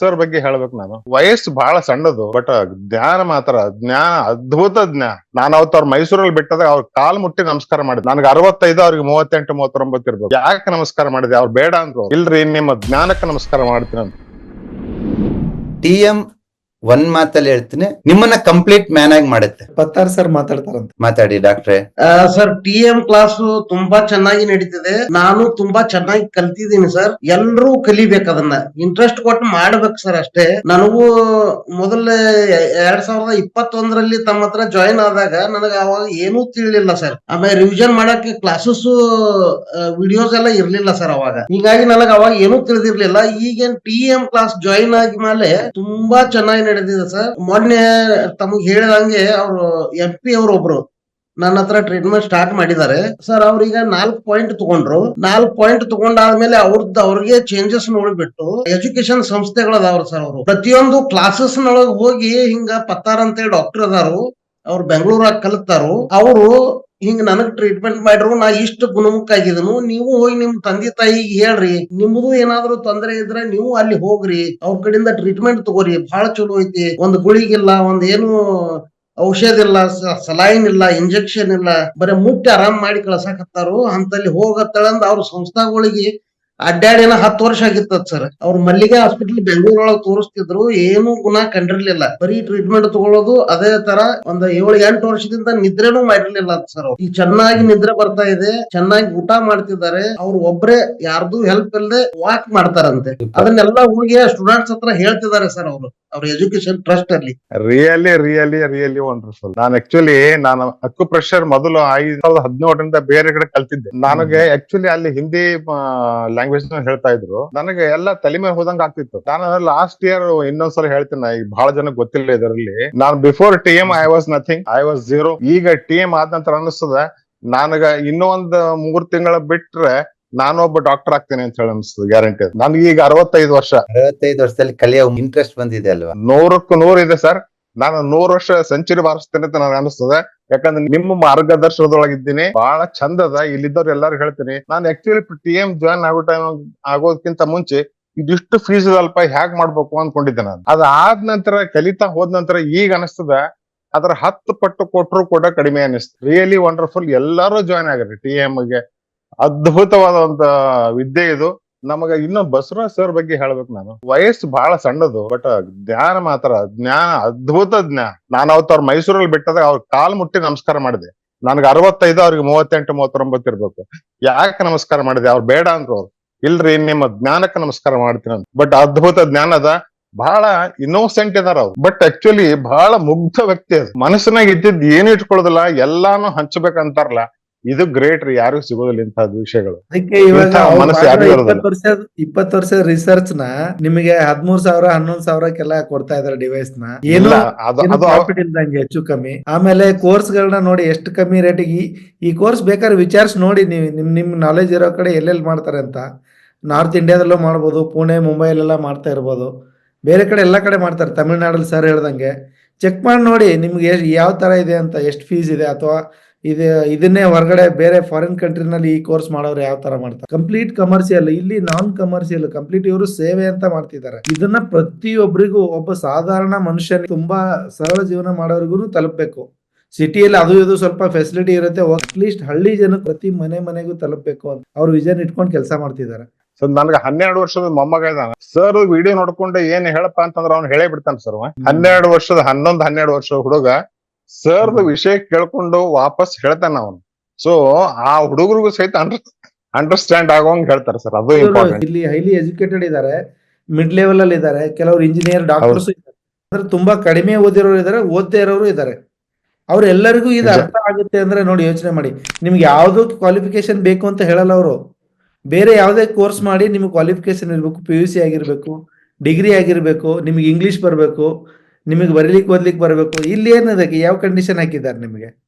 Sir ಬಗ್ಗೆ ಹೇಳ್ಬೇಕು ನಾನು. ವಯಸ್ಸು ಬಹಳ ಸಣ್ಣದು ಬಟ್ ಜ್ಞಾನ ಮಾತ್ರ, ಜ್ಞಾನ, ಅದ್ಭುತ ಜ್ಞಾನ. ನಾನು ಅವತ್ತು ಅವ್ರ ಮೈಸೂರಲ್ಲಿ ಬಿಟ್ಟದಾಗ ಅವ್ರ ಕಾಲ್ ಮುಟ್ಟಿ ನಮಸ್ಕಾರ ಮಾಡಿದೆ ನನಗೆ ಅರವತ್ತೈದು, ಅವ್ರಿಗೆ ಮೂವತ್ತೆಂಟು, ಮೂವತ್ತೊಂಬತ್ತು ಇರ್ಬೋದು. ಯಾಕೆ ನಮಸ್ಕಾರ ಮಾಡಿದೆ ಅವ್ರು ಬೇಡ ಅಂದ್ರು ಇಲ್ರಿ, ನಿಮ್ಮ ಜ್ಞಾನಕ್ಕೆ ನಮಸ್ಕಾರ ಮಾಡ್ತೀನಿ ಅಂತ ಟಿ ಎಂ ಒಂದ್ ಮಾತಲ್ಲಿ ಹೇಳ್ತೀನಿ ನಿಮ್ಮನ್ನ ಕಂಪ್ಲೀಟ್ ಮ್ಯಾನ್ ಆಗಿ ಮಾಡುತ್ತೆ. ಪತ್ತಾರ್ ಸರ್ ಮಾತಾಡ್ತಾರಂತ. ಮಾತಾಡಿ ಡಾಕ್ಟ್ರೆ ಸರ್ ಟಿ ಎಂ ಕ್ಲಾಸ್ ತುಂಬಾ ಚೆನ್ನಾಗಿ ನಡೀತಿದೆ. ನಾನು ತುಂಬಾ ಚೆನ್ನಾಗಿ ಕಲ್ತಿದ್ದೀನಿ ಸರ್ ಎಲ್ರೂ ಕಲಿಬೇಕು ಅದನ್ನ. ಇಂಟ್ರೆಸ್ಟ್ ಕೊಟ್ಟು ಮಾಡ್ಬೇಕು ಸರ್ ಅಷ್ಟೇ. ನನಗೂ ಮೊದಲ ಎರಡ್ ಸಾವಿರದ ಇಪ್ಪತ್ತೊಂದರಲ್ಲಿ ತಮ್ಮ ಹತ್ರ ಜಾಯಿನ್ ಆದಾಗ ನನಗೆ ಅವಾಗ ಏನೂ ತಿಳಿಲಿಲ್ಲ ಸರ್ ಆಮೇಲೆ ರಿವಿಷನ್ ಮಾಡಕ್ಕೆ ಕ್ಲಾಸಸ್ ವಿಡಿಯೋಸ್ ಎಲ್ಲ ಇರ್ಲಿಲ್ಲ ಸರ್ ಅವಾಗ. ಹೀಗಾಗಿ ನನಗೆ ಅವಾಗ ಏನೂ ತಿಳಿದಿರ್ಲಿಲ್ಲ. ಈಗೇನ್ ಟಿ ಎಂ ಕ್ಲಾಸ್ ಜಾಯಿನ್ ಆಗಿ ಮೇಲೆ ತುಂಬಾ ಚೆನ್ನಾಗಿ ನಡೆದಿದೆ ಸರ್, ಮೊನ್ನೆ ತಮಗ್ ಹೇಳಿದಂಗೆ ಅವರು ಎಂ ಪಿ ಅವರು ಒಬ್ರು ನನ್ನ ಹತ್ರ ಟ್ರೀಟ್ಮೆಂಟ್ ಸ್ಟಾರ್ಟ್ ಮಾಡಿದ್ದಾರೆ. ಸರ್ ಅವ್ರೀಗ ನಾಲ್ಕು ಪಾಯಿಂಟ್ ತಗೊಂಡ್ರು. ನಾಲ್ಕು ಪಾಯಿಂಟ್ ತಗೊಂಡಾದ್ಮೇಲೆ ಅವ್ರದ್ದು ಅವ್ರಿಗೆ ಚೇಂಜಸ್ ನೋಡ್ಬಿಟ್ಟು ಎಜುಕೇಶನ್ ಸಂಸ್ಥೆಗಳದಾವ್ರ ಸರ್ ಅವರು. ಪ್ರತಿಯೊಂದು ಕ್ಲಾಸಸ್ ನೊಳಗೆ ಹೋಗಿ ಹಿಂಗ ಪತ್ತಾರ್ ಅಂತೇಳಿ ಡಾಕ್ಟರ್ ಅದಾರು. ಅವ್ರು ಬೆಂಗಳೂರಾಗ ಕಲಿತಾರು. ಅವರು ಹಿಂಗ್ ನನಗ್ ಟ್ರೀಟ್ಮೆಂಟ್ ಮಾಡ್ರು ನಾ ಇಷ್ಟು ಗುಣಮುಖ ಆಗಿದನು ನೀವು ಹೋಗಿ ನಿಮ್ ತಂದೆ ತಾಯಿಗೆ ಹೇಳ್ರಿ, ನಿಮ್ದು ಏನಾದ್ರು ತೊಂದರೆ ಇದ್ರೆ ನೀವು ಅಲ್ಲಿ ಹೋಗ್ರಿ. ಅವ್ರ ಕಡೆಯಿಂದ ಟ್ರೀಟ್ಮೆಂಟ್ ತಗೋರಿ. ಬಹಳ ಚಲೋ ಐತಿ. ಒಂದ್ ಗುಳಿಗಿಲ್ಲ, ಒಂದ್ ಏನು ಔಷಧ ಇಲ್ಲ ಸಲೈನ್ ಇಲ್ಲ ಇಂಜೆಕ್ಷನ್ ಇಲ್ಲ. ಬರೀ ಮುಟ್ಟಿ ಆರಾಮ್ ಮಾಡಿ ಕಳ್ಸಾಕತ್ತಾರು. ಅಂತಲ್ಲಿ ಹೋಗತ್ತಳಂದ್ ಅವ್ರ ಸಂಸ್ಥಾಗಳಿಗೆ ಅಡ್ಡಾಡಿನ ಹತ್ತು ವರ್ಷ ಆಗಿತ್ತು ಸರ್ ಅವ್ರ ಮಲ್ಲಿಗೆ ಹಾಸ್ಪಿಟಲ್ ಬೆಂಗಳೂರೊಳಗೆ ತೋರಿಸ್ತಿದ್ರು ಏನು ಗುಣ ಕಂಡಿರ್ಲಿಲ್ಲ. ಬರೀ ಟ್ರೀಟ್ಮೆಂಟ್ ತಗೊಳ್ಳೋದು ಅದೇ ತರ ಒಂದ್ ಏಳು ಎಂಟು ವರ್ಷದಿಂದ ನಿದ್ರೆನೂ ಮಾಡಿರ್ಲಿಲ್ಲ ಸರ್ ಈಗ ಚೆನ್ನಾಗಿ ನಿದ್ರೆ ಬರ್ತಾ ಇದೆ ಚೆನ್ನಾಗಿ ಊಟ ಮಾಡ್ತಿದ್ದಾರೆ. ಅವ್ರು ಒಬ್ರೇ ಯಾರ್ದು ಹೆಲ್ಪ್ ಇಲ್ಲದೆ ವಾಕ್ ಮಾಡ್ತಾರಂತೆ. ಅದನ್ನೆಲ್ಲ ಹೋಗಿ ಸ್ಟೂಡೆಂಟ್ಸ್ ಹತ್ರ ಹೇಳ್ತಿದ್ದಾರೆ ಸರ್ ಅವರು. ಅವ್ರ ಎಜುಕೇಶನ್ ಟ್ರಸ್ಟ್ ಅಲ್ಲಿ. ರಿಯಲಿ ರಿಯಲಿ ರಿಯಲಿ ವಂಡರ್ಫುಲ್ ನಾನು ಆಕ್ಚುಲಿ ನಾನು ಅಕ್ಕು ಪ್ರೆಷರ್ ಮೊದಲು ಐದ್ ಸಾವಿರದ ಹದಿನೇಳರಿಂದ ಬೇರೆ ಕಡೆ ಕಲ್ತಿದ್ದೆ. ನನಗೆ ಆಕ್ಚುಲಿ ಅಲ್ಲಿ ಹಿಂದಿ ಲ್ಯಾಂಗ್ವೇಜ್ ಹೇಳ್ತಾ ಇದ್ರು. ನನಗೆ ಎಲ್ಲ ತಲೆ ಮೇಲೆ ಹೋದಂಗ ಆಗ್ತಿತ್ತು. ನಾನು ಲಾಸ್ಟ್ ಇಯರ್ ಇನ್ನೊಂದ್ಸಲ ಹೇಳ್ತೀನಿ ಈಗ ಬಹಳ ಜನ ಗೊತ್ತಿಲ್ಲ ಇದರಲ್ಲಿ. ನಾನು before T M I was nothing I was zero ಈಗ ಟಿ ಎಂ ಆದ ನಂತರ ಅನಿಸ್ತದ. ನನಗ ಇನ್ನೂ ಒಂದ್ ಮೂರ್ ತಿಂಗಳ ಬಿಟ್ರೆ ನಾನೊಬ್ಬ ಡಾಕ್ಟರ್ ಆಗ್ತೇನೆ ಅಂತ ಹೇಳಿ ಅನ್ಸ್ತದೆ ಗ್ಯಾರಂಟಿ ನನ್ಗೆ ಈಗ ಅರವತ್ತೈದು ವರ್ಷ. ಅರವತ್ತೈದು ವರ್ಷದಲ್ಲಿ ಕಲಿಯೋ ಇಂಟ್ರೆಸ್ಟ್ ಬಂದಿದೆ ಅಲ್ವಾ? ನೂರಕ್ಕೂ ನೂರು ಇದೆ ಸರ್. ನಾನು ನೂರ್ ವರ್ಷ ಸೆಂಚುರಿ ಬಾರಿಸ್ತೇನೆ ಅಂತ ನನಗೆ ಅನಿಸ್ತದೆ. ಯಾಕಂದ್ರೆ ನಿಮ್ಮ ಮಾರ್ಗದರ್ಶನದೊಳಗಿದ್ದೀನಿ ಬಹಳ ಚಂದದ ಇಲ್ಲಿದ್ದವ್ರು ಎಲ್ಲಾರು ಹೇಳ್ತೀನಿ. ನಾನು ಆಕ್ಚುಲಿ ಟಿ ಎಂ ಜಾಯ್ನ್ ಆಗೋ ಟೈಮ್ ಆಗೋದಕ್ಕಿಂತ ಮುಂಚೆ ಇದಿಷ್ಟು ಫೀಸ್ ಅಲ್ಪ ಹ್ಯಾಗ್ ಮಾಡ್ಬೇಕು ಅನ್ಕೊಂಡಿದ್ದೆ ನಾನು. ಅದಾದ ನಂತರ ಕಲಿತಾ ಹೋದ ನಂತರ ಈಗ ಅನಿಸ್ತದ. ಅದ್ರ ಹತ್ತು ಪಟ್ಟು ಕೊಟ್ಟರು ಕೂಡ ಕಡಿಮೆ ಅನಿಸ್ತು. ರಿಯಲಿ ವಂಡರ್ಫುಲ್ ಎಲ್ಲರೂ ಜಾಯ್ನ್ ಆಗ್ರಿ ಟಿ ಎಂ ಗೆ. ಅದ್ಭುತವಾದ ಒಂದು ವಿದ್ಯೆ ಇದು. ನಮಗ ಇನ್ನ ಬಸವರಾಜ್ ಸರ್ ಬಗ್ಗೆ ಹೇಳ್ಬೇಕು ನಾನು. ವಯಸ್ಸು ಬಹಳ ಸಣ್ಣದು ಬಟ್ ಜ್ಞಾನ ಮಾತ್ರ, ಜ್ಞಾನ, ಅದ್ಭುತ ಜ್ಞಾನ. ನಾನು ಅವತ್ತು ಅವ್ರ ಮೈಸೂರಲ್ಲಿ ಬಿಟ್ಟದಾಗ ಅವ್ರ ಕಾಲ್ ಮುಟ್ಟಿ ನಮಸ್ಕಾರ ಮಾಡಿದೆ. ನನ್ಗೆ ಅರವತ್ತೈದು, ಅವ್ರಿಗೆ ಮೂವತ್ತೆಂಟು, ಮೂವತ್ತೊಂಬತ್ತು ಇರ್ಬೇಕು. ಯಾಕೆ ನಮಸ್ಕಾರ ಮಾಡಿದೆ? ಅವ್ರು ಬೇಡ ಅಂದ್ರು ಅವ್ರು. ಇಲ್ರಿ, ನಿಮ್ಮ ಜ್ಞಾನಕ್ಕೆ ನಮಸ್ಕಾರ ಮಾಡ್ತೀನಿ ಅಂತ ಬಟ್ ಅದ್ಭುತ ಜ್ಞಾನದ ಬಹಳ ಇನ್ನೋಸೆಂಟ್ ಇದಾರ ಅವ್ರು. ಬಟ್ ಆಕ್ಚುಲಿ ಬಹಳ ಮುಗ್ಧ ವ್ಯಕ್ತಿ ಅದು. ಮನಸ್ಸಿನಾಗ ಇದ್ದಿದ್ದು ಏನು ಇಟ್ಕೊಳ್ಳೋದಿಲ್ಲ, ಎಲ್ಲಾನು ಹಂಚ್ಬೇಕಂತಾರಲ್ಲ. ಇದು ಗ್ರೇಟ್ ಯಾರು ಯಾರಿಗೂ ಸಿಗೋದಿಲ್ಲ ಇಂತಹ ವಿಷಯಗಳು. ಅದಕ್ಕೆ ಇವಾಗ ಇಪ್ಪತ್ತು ವರ್ಷ ಇಪ್ಪತ್ತು ವರ್ಷದ ರಿಸರ್ಚ್ನ ನಿಮಗೆ ಹದಿಮೂರ್ ಸಾವಿರ ಹನ್ನೊಂದ್ ಸಾವಿರಕ್ಕೆಲ್ಲ ಕೊಡ್ತಾ ಇದಾರೆ ಡಿವೈಸ್ನ. ಏನು ಪ್ರಾಫಿಟ್ ಇಲ್ದಂಗೆ ಹೆಚ್ಚು ಕಮ್ಮಿ. ಆಮೇಲೆ ಕೋರ್ಸ್ ಗಳನ್ನ ನೋಡಿ ಎಷ್ಟು ಕಮ್ಮಿ ರೇಟಿಗೆ ಈ ಕೋರ್ಸ್ ಬೇಕಾದ್ರೆ ವಿಚಾರಿಸಿ ನೋಡಿ ನೀವು. ನಿಮ್ ನಿಮ್ ನಾಲೆಜ್ ಇರೋ ಕಡೆ ಎಲ್ಲೆಲ್ಲಿ ಮಾಡ್ತಾರೆ ಅಂತ. ನಾರ್ತ್ ಇಂಡಿಯಾದಲ್ಲೂ ಮಾಡ್ಬೋದು ಪುಣೆ ಮುಂಬೈಲೆಲ್ಲ ಮಾಡ್ತಾ ಇರ್ಬೋದು. ಬೇರೆ ಕಡೆ ಎಲ್ಲ ಕಡೆ ಮಾಡ್ತಾರೆ. ತಮಿಳ್ನಾಡಲ್ಲಿ ಸರ್ ಹೇಳ್ದಂಗೆ. ಚೆಕ್ ಮಾಡಿ ನೋಡಿ ನಿಮ್ಗೆ ಯಾವ ತರ ಇದೆ ಅಂತ ಎಷ್ಟು ಫೀಸ್ ಇದೆ ಅಥವಾ ಇದು, ಇದನ್ನೇ ಹೊರಗಡೆ ಬೇರೆ ಫಾರಿನ್ ಕಂಟ್ರಿನಲ್ಲಿ ಈ ಕೋರ್ಸ್ ಮಾಡೋರು ಯಾವ ತರ ಮಾಡ್ತಾರೆ? ಕಂಪ್ಲೀಟ್ ಕಮರ್ಷಿಯಲ್ ಇಲ್ಲಿ ನಾನ್ ಕಮರ್ಷಿಯಲ್ ಕಂಪ್ಲೀಟ್ ಇವರು ಸೇವೆ ಅಂತ ಮಾಡ್ತಿದ್ದಾರೆ. ಇದನ್ನ ಪ್ರತಿಯೊಬ್ಬರಿಗೂ ಒಬ್ಬ ಸಾಧಾರಣ ಮನುಷ್ಯನಿಗೆ ತುಂಬಾ ಸರಳ ಜೀವನ ಮಾಡೋರಿಗೂ ತಲುಪಬೇಕು. ಸಿಟಿಯಲ್ಲಿ ಅದು ಇದು ಸ್ವಲ್ಪ ಫೆಸಿಲಿಟಿ ಇರುತ್ತೆ ಅಟ್ಲೀಸ್ಟ್ ಹಳ್ಳಿ ಜನ ಪ್ರತಿ ಮನೆ ಮನೆಗೂ ತಲುಪಬೇಕು ಅಂತ ಅವ್ರ ವಿಜನ್ ಇಟ್ಕೊಂಡು ಕೆಲಸ ಮಾಡ್ತಿದ್ದಾರೆ. ಸೊ ನನ್ಗೆ ಹನ್ನೆರಡು ವರ್ಷದ ಮೊಮ್ಮಗ ಇದ್ದಾನ. ಸರ್ ವಿಡಿಯೋ ನೋಡ್ಕೊಂಡು ಏನ್ ಹೇಳಪ್ಪ ಅಂತಂದ್ರೆ ಅವ್ನು ಹೇಳೇ ಬಿಡ್ತಾನೆ ಸರ್ ಹನ್ನೆರಡು ವರ್ಷದ, ಹನ್ನೊಂದ್, ಹನ್ನೆರಡು ವರ್ಷದ ಹುಡುಗ ಸರ್ದ ವಿಷಯ ಕೇಳ್ಕೊಂಡು ವಾಪಸ್ ಹೇಳ್ತಾನ ಅವನು. ಸೊ ಆ ಹುಡುಗರಿಗೂ ಸಹಿತ ಅಂಡರ್ಸ್ಟ್ಯಾಂಡ್ ಆಗೋಂಗ್ ಹೇಳ್ತಾರೆ ಸರ್. ಅದು ಇಂಪಾರ್ಟೆಂಟ್ ಇಲ್ಲಿ ಹೈಲಿ ಎಜುಕೇಟೆಡ್ ಇದ್ದಾರೆ ಮಿಡ್ ಲೆವೆಲ್ ಅಲ್ಲಿ ಇದ್ದಾರೆ ಕೆಲವರು ಇಂಜಿನಿಯರ್ ಡಾಕ್ಟರ್ಸ್ ಇದ್ದಾರೆ ಅಂದ್ರೆ ತುಂಬಾ ಕಡಿಮೆ ಓದಿರೋರು ಇದ್ದಾರೆ ಓದದೇ ಇರೋರು ಇದ್ದಾರೆ ಅವ್ರೆಲ್ಲರಿಗೂ ಇದು. ಅರ್ಥ ಆಗುತ್ತೆ ಅಂದ್ರೆ ನೋಡಿ ಯೋಚನೆ ಮಾಡಿ. ನಿಮ್ಗೆ ಯಾವ್ದು ಕ್ವಾಲಿಫಿಕೇಶನ್ ಬೇಕು ಅಂತ ಹೇಳಲ್ಲ ಅವರು. ಬೇರೆ ಯಾವುದೇ ಕೋರ್ಸ್ ಮಾಡಿ ನಿಮ್ಗೆ ಕ್ವಾಲಿಫಿಕೇಶನ್ ಇರಬೇಕು ಪಿ ಯು ಸಿ ಆಗಿರ್ಬೇಕು ಡಿಗ್ರಿ ಆಗಿರ್ಬೇಕು ನಿಮ್ಗೆ ಇಂಗ್ಲಿಷ್ ಬರಬೇಕು ನಿಮಗೆ ಬರೀಲಿಕ್ಕೆ ಓದ್ಲಿಕ್ಕೆ ಬರಬೇಕು. ಇಲ್ಲಿ ಏನದಕ್ಕೆ? ಯಾವ ಕಂಡೀಷನ್ ಹಾಕಿದ್ದಾರೆ ನಿಮಗೆ?